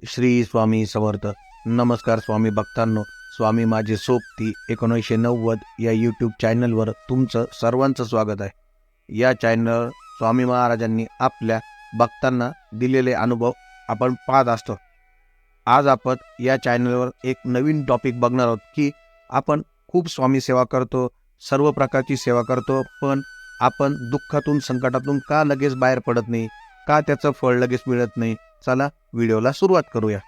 श्री स्वामी समर्थ. नमस्कार स्वामी भक्तांनो. स्वामी माझे सोबती एकोणीसशे नव्वद या यूट्यूब चॅनलवर तुमचं सर्वांचं स्वागत आहे. या चॅनलवर स्वामी महाराजांनी आपल्या भक्तांना दिलेले अनुभव आपण पाहत असतो. आज आपण या चॅनलवर एक नवीन टॉपिक बघणार आहोत की आपण खूप स्वामी सेवा करतो सर्व प्रकारची सेवा करतो पण आपण दुःखातून संकटातून का लगेच बाहेर पडत नाही? का त्याचं फळ लगेच मिळत नाही? चला व्हिडिओला सुरुवात करूया.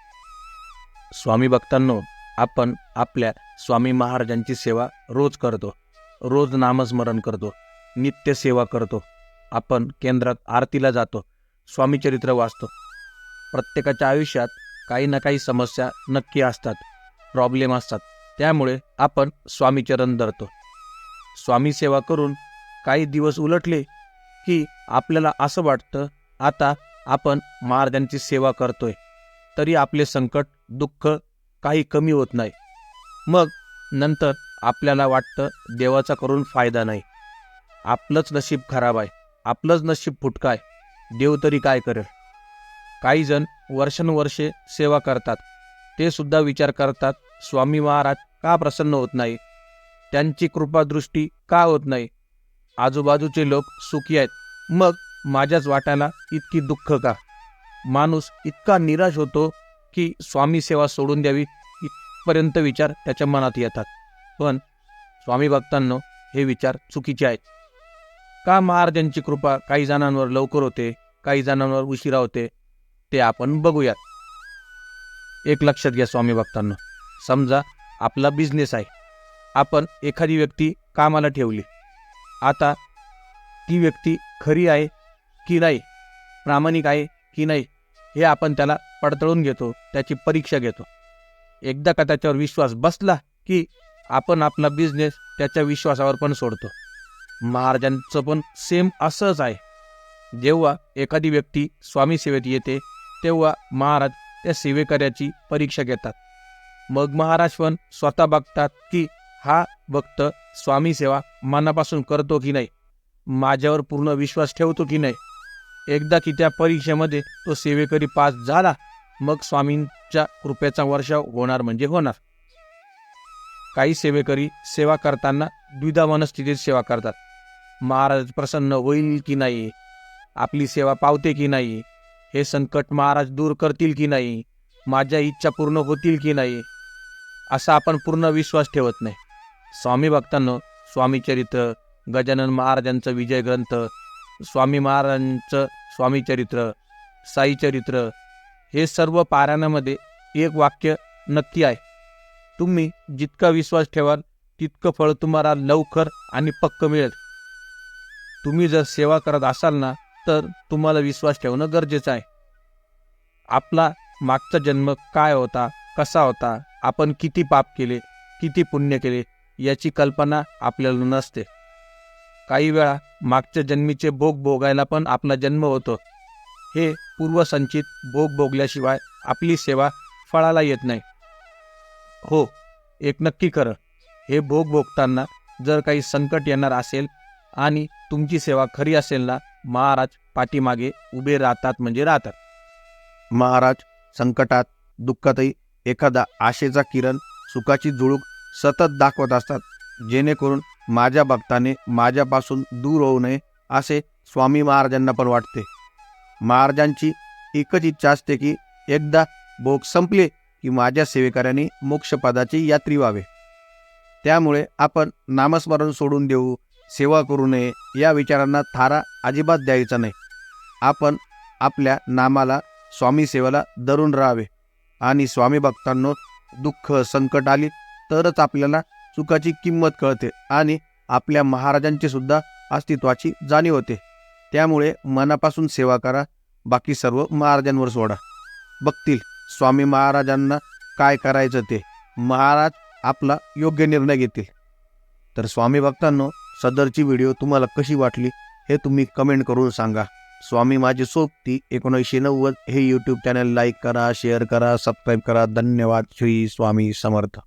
स्वामी भक्तांनो आपण आपल्या स्वामी महाराजांची सेवा रोज करतो. रोज नामस्मरण करतो. नित्य सेवा करतो. आपण केंद्रात आरतीला जातो. स्वामीचरित्र वाचतो. प्रत्येकाच्या आयुष्यात काही ना काही समस्या नक्की असतात. प्रॉब्लेम असतात. त्यामुळे आपण स्वामीचरण धरतो. स्वामी सेवा करून काही दिवस उलटले की आपल्याला असं वाटतं आता आपण महाराजांची सेवा करतोय तरी आपले संकट दुःख काही कमी होत नाही. मग नंतर आपल्याला वाटतं देवाचा करून फायदा नाही. आपलंच नशीब खराब आहे आपलंच नशीब फुटकाय देव तरी काय करेल? काही जण वर्षानुवर्षे सेवा करतात. ते सुद्धा विचार करतात स्वामी महाराज का प्रसन्न होत नाही? त्यांची कृपादृष्टी का होत नाही? आजूबाजूचे लोक सुखी आहेत. मग माझ्याच वाट्याला इतकी दुःख का? माणूस इतका निराश होतो की स्वामी सेवा सोडून द्यावी इथपर्यंत विचार त्याच्या मनात येतात. पण स्वामी भक्तांनो हे विचार चुकीचे आहेत. का महाराजांची कृपा काही जणांवर लवकर होते काही जणांवर उशिरा होते ते आपण बघूयात. एक लक्षात घ्या स्वामी भक्तांनो. समजा आपला बिझनेस आहे. आपण एखादी व्यक्ती कामाला ठेवली. आता ती व्यक्ती खरी आहे की नाही? प्रामाणिक आहे की नाही? हे आपण त्याला पडतळून घेतो त्याची परीक्षा घेतो. एकदा का त्याच्यावर विश्वास बसला की आपण आपला बिझनेस त्याच्या विश्वासावर पण सोडतो. महाराजांचं पण सेम असंच आहे. जेव्हा एखादी व्यक्ती स्वामी सेवेत येते तेव्हा महाराज त्या सेवेकऱ्याची परीक्षा घेतात. मग महाराज पण स्वतः बघतात की हा भक्त स्वामी सेवा मनापासून करतो की नाही? माझ्यावर पूर्ण विश्वास ठेवतो की नाही? एकदा की त्या परीक्षेमध्ये तो सेवेकरी पास झाला मग स्वामींच्या कृपेचा वर्षाव होणार म्हणजे होणार. काही सेवेकरी सेवा करताना द्विधा मनस्थितीत सेवा करतात. महाराज प्रसन्न होईल की नाही? आपली सेवा पावते की नाही? हे संकट महाराज दूर करतील की नाही? माझ्या इच्छा पूर्ण होतील की नाही? असा आपण पूर्ण विश्वास ठेवत नाही. स्वामी भक्तांनो स्वामी चरित्र गजानन महाराजांचं विजय ग्रंथ स्वामी महाराजांचं स्वामी चरित्र साई चरित्र हे सर्व पारायणामध्ये एक वाक्य नक्की आहे. तुम्ही जितका विश्वास ठेवाल तितकं फळ तुम्हाला लवकर आणि पक्क मिळेल. तुम्ही जर सेवा करत असाल ना तर तुम्हाला विश्वास ठेवणं गरजेचं आहे. आपला मागचा जन्म काय होता कसा होता आपण किती पाप केले किती पुण्य केले याची कल्पना आपल्याला नसते. काही वेळा मागच्या जन्मीचे भोग भोगायला पण आपला जन्म होतो. हे पूर्वसंचित भोग भोगल्याशिवाय आपली सेवा फळाला येत नाही. हो एक नक्की खरं हे भोग भोगताना जर काही संकट येणार असेल आणि तुमची सेवा खरी असेल ना महाराज पाठीमागे उभे राहतात म्हणजे राहतात. महाराज संकटात दुःखातही एखादा आशेचा किरण सुखाची जुळूक सतत दाखवत असतात. जेणेकरून माझ्या भक्ताने माझ्यापासून दूर होऊ नये असे स्वामी महाराजांना पण वाटते. महाराजांची एकच इच्छा असते की एकदा भोग संपले की माझ्या सेवेकऱ्यांनी मोक्षपदाची यात्री व्हावे. त्यामुळे आपण नामस्मरण सोडून देऊ सेवा करू नये या विचारांना थारा अजिबात द्यायचा नाही. आपण आपल्या नामाला स्वामी सेवेला धरून राहावे. आणि स्वामी भक्तांनो दुःख संकट आली तरच आपल्याला सुखाची किंमत कळते आणि आपल्या महाराजांची सुद्धा अस्तित्वाची जाणीव होते. त्यामुळे मनापासून सेवा करा. बाकी सर्व महाराजांवर सोडा. बघतील स्वामी महाराजांना काय करायचं ते. महाराज आपला योग्य निर्णय घेतील. तर स्वामी भक्तांनो सदरची व्हिडिओ तुम्हाला कशी वाटली हे तुम्ही कमेंट करून सांगा. स्वामी माझी सोबती एकोणीसशे नव्वद हे यूट्यूब चॅनल लाईक करा शेअर करा सबस्क्राईब करा. धन्यवाद. श्री स्वामी समर्थ.